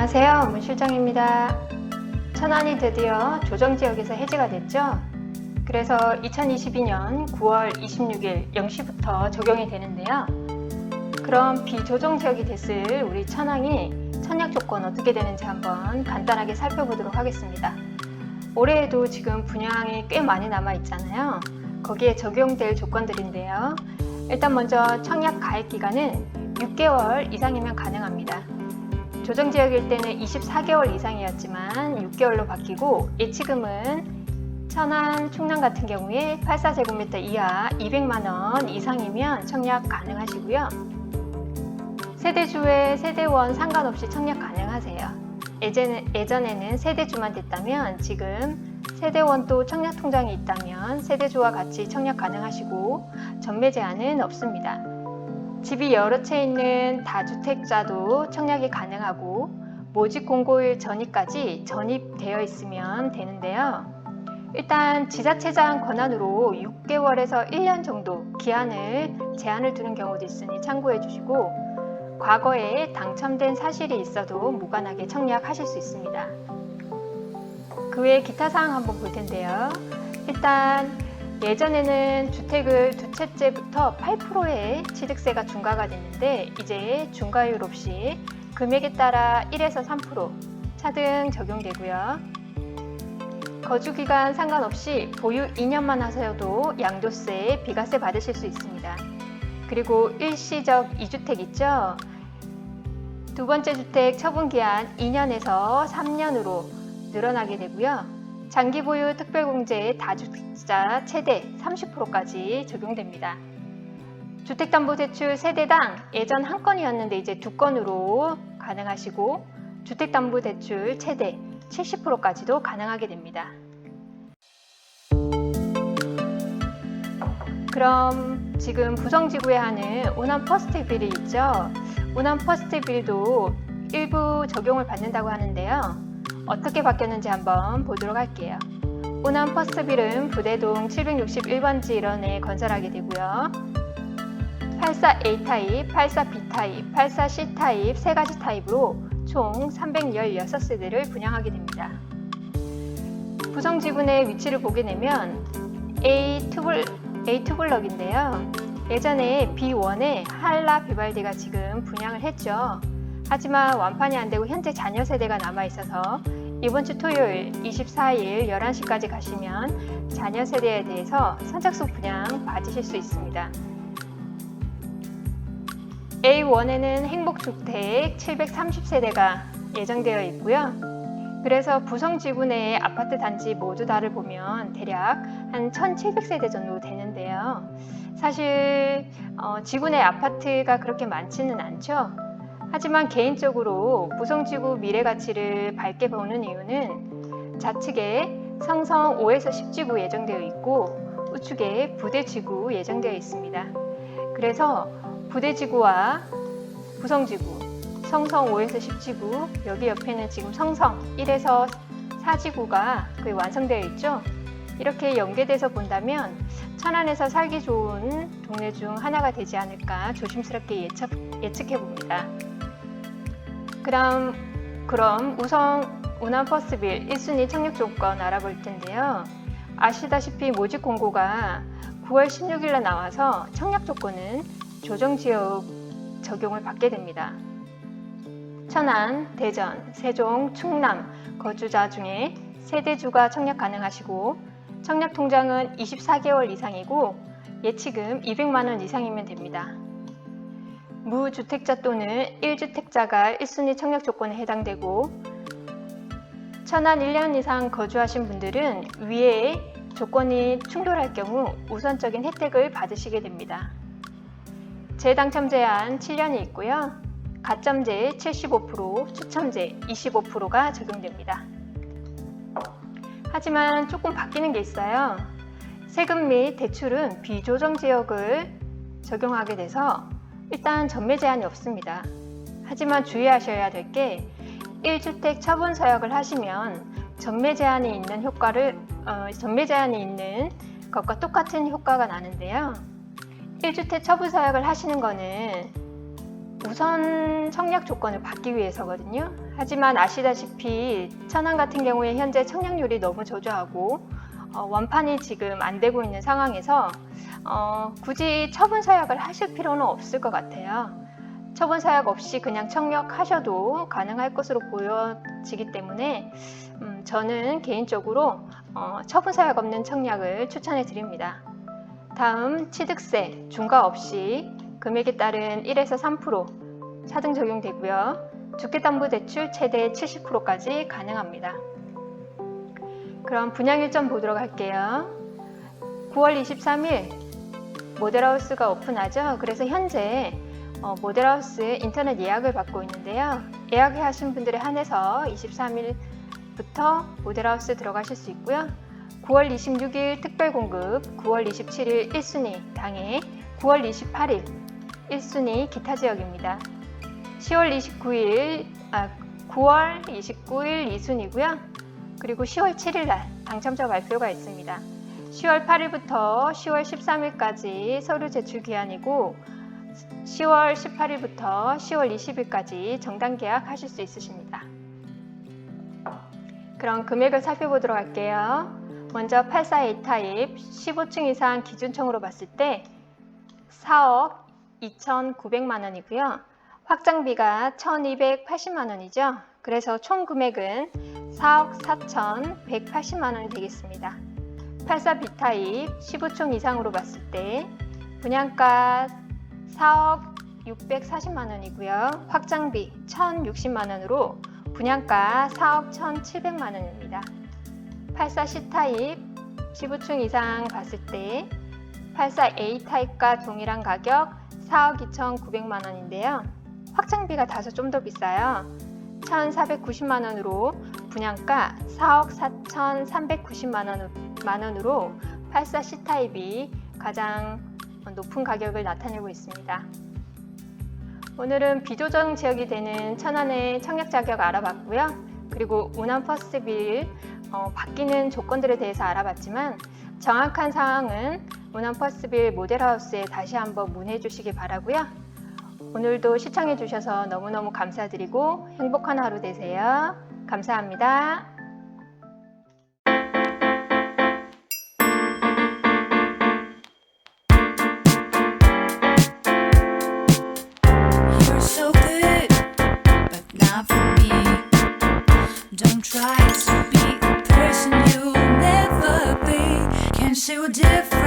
안녕하세요. 문실장입니다. 천안이 드디어 조정지역에서 해제가 됐죠? 그래서 2022년 9월 26일 0시부터 적용이 되는데요. 그럼 비조정지역이 됐을 우리 천안이 청약 조건 어떻게 되는지 한번 간단하게 살펴보도록 하겠습니다. 올해에도 지금 분양이 꽤 많이 남아 있잖아요. 거기에 적용될 조건들인데요. 일단 먼저 청약 가입 기간은 6개월 이상이면 가능합니다. 조정 지역일 때는 24개월 이상이었지만 6개월로 바뀌고 예치금은 천안, 충남 같은 경우에 84제곱미터 이하 200만 원 이상이면 청약 가능하시고요. 세대주에 세대원 상관없이 청약 가능하세요. 예전에, 예전에는 세대주만 됐다면 지금 세대원도 청약 통장이 있다면 세대주와 같이 청약 가능하시고 전매 제한은 없습니다. 집이 여러 채 있는 다주택자도 청약이 가능하고 모집 공고일 전이까지 전입되어 있으면 되는데요. 일단 지자체장 권한으로 6개월에서 1년 정도 기한을 제한을 두는 경우도 있으니 참고해 주시고 과거에 당첨된 사실이 있어도 무관하게 청약하실 수 있습니다. 그 외 기타 사항 한번 볼 텐데요. 일단 예전에는 주택을 두 채째부터 8%의 취득세가 중과가 됐는데 이제 중과율 없이 금액에 따라 1에서 3% 차등 적용되고요. 거주 기간 상관없이 보유 2년만 하셔도 양도세, 비과세 받으실 수 있습니다. 그리고 일시적 2주택 있죠? 두 번째 주택 처분 기한 2년에서 3년으로 늘어나게 되고요. 장기 보유 특별공제 다주택자 최대 30%까지 적용됩니다. 주택담보대출 세대당 예전 한 건이었는데 이제 두 건으로 가능하시고 주택담보대출 최대 70%까지도 가능하게 됩니다. 그럼 지금 부성지구에 하는 오남 퍼스트 빌이 있죠? 오남 퍼스트 빌도 일부 적용을 받는다고 하는데요. 어떻게 바뀌었는지 한번 보도록 할게요. 오남 퍼스트빌은 부대동 761번지 일원에 건설하게 되고요. 84A 타입, 84B 타입, 84C 타입 세 가지 타입으로 총 316세대를 분양하게 됩니다. 구성 지분의 위치를 보게 되면 A2블, A2블럭인데요. 예전에 B1에 한라 비발디가 지금 분양을 했죠. 하지만 완판이 안 되고 현재 자녀 세대가 남아 있어서 이번 주 토요일 24일 11시까지 가시면 자녀 세대에 대해서 선착순 분양 받으실 수 있습니다. A1에는 행복주택 730세대가 예정되어 있고요. 그래서 부성 지구 내의 아파트 단지 모두 다를 보면 대략 한 1700세대 정도 되는데요. 사실 어, 지구 내 아파트가 그렇게 많지는 않죠. 하지만 개인적으로 부성지구 미래 가치를 밝게 보는 이유는 좌측에 성성 5에서 10지구 예정되어 있고 우측에 부대지구 예정되어 있습니다. 그래서 부대지구와 부성지구, 성성 5에서 10지구, 여기 옆에는 지금 성성 1에서 4지구가 거의 완성되어 있죠. 이렇게 연계돼서 본다면 천안에서 살기 좋은 동네 중 하나가 되지 않을까 조심스럽게 예측, 예측해 봅니다. 그럼 그럼 우선 우남 퍼스빌 1순위 청약 조건 알아볼 텐데요. 아시다시피 모집 공고가 9월 16일에 나와서 청약 조건은 조정 지역 적용을 받게 됩니다. 천안, 대전, 세종, 충남 거주자 중에 세대주가 청약 가능하시고 청약 통장은 24개월 이상이고 예치금 200만 원 이상이면 됩니다. 무주택자 또는 1주택자가 1순위 청약 조건에 해당되고 천안 1년 이상 거주하신 분들은 위에 조건이 충돌할 경우 우선적인 혜택을 받으시게 됩니다. 재당첨 제한 7년이 있고요. 가점제 75%, 추첨제 25%가 적용됩니다. 하지만 조금 바뀌는 게 있어요. 세금 및 대출은 비조정 지역을 적용하게 돼서 일단 전매 제한이 없습니다. 하지만 주의하셔야 될 게 1주택 처분 서약을 하시면 전매 제한이 있는 효과를 어, 전매 제한이 있는 것과 똑같은 효과가 나는데요. 1주택 처분 서약을 하시는 거는 우선 청약 조건을 받기 위해서거든요. 하지만 아시다시피 천안 같은 경우에 현재 청약률이 너무 저조하고 어, 완판이 지금 안 되고 있는 상황에서 어, 굳이 처분 서약을 하실 필요는 없을 것 같아요. 처분 서약 없이 그냥 청약하셔도 가능할 것으로 보여지기 때문에 음, 저는 개인적으로 어, 처분 서약 없는 청약을 추천해 드립니다. 다음 취득세 중과 없이 금액에 따른 1에서 3% 차등 적용되고요. 주택담보대출 최대 70%까지 가능합니다. 그럼 분양 일정 보도록 할게요. 9월 23일 모델하우스가 오픈하죠. 그래서 현재 어, 모델하우스 인터넷 예약을 받고 있는데요. 예약하신 분들에 한해서 23일부터 모델하우스 들어가실 수 있고요. 9월 26일 특별 공급, 9월 27일 1순위 당해, 9월 28일 1순위 기타 지역입니다. 10월 29일, 아, 9월 29일 2순위고요. 그리고 10월 7일 날 당첨자 발표가 있습니다. 10월 8일부터 10월 13일까지 서류 제출 기한이고 10월 18일부터 10월 20일까지 정당 계약 하실 수 있으십니다. 그럼 금액을 살펴보도록 할게요. 먼저 84A 타입 15층 이상 기준청으로 봤을 때 4억 2,900만 원이고요. 확장비가 1,280만 원이죠. 그래서 총 금액은 4억 4,180만 원이 되겠습니다. 84B 타입 15층 이상으로 봤을 때 분양가 4억 640만 원이고요. 확장비 1,060만 원으로 분양가 4억 1,700만 원입니다. 84C 타입 15층 이상 봤을 때 84A 타입과 동일한 가격 4억 2,900만 원인데요. 확장비가 다소 좀 더 비싸요. 1,490만 원으로 분양가 4억 4,390만 원, 만 원 으로 84C 타입이 가장 높은 가격을 나타내고 있습니다. 오늘은 비조정 지역이 되는 천안의 청약 자격 알아봤고요. 그리고 운암 퍼스트빌 어, 바뀌는 조건들에 대해서 알아봤지만 정확한 사항은 운암 퍼스트빌 모델하우스에 다시 한번 문의해 주시기 바라고요. 오늘도 시청해 주셔서 너무너무 감사드리고 행복한 하루 되세요. 감사합니다. try to be the person you'll never be. Can't see what different.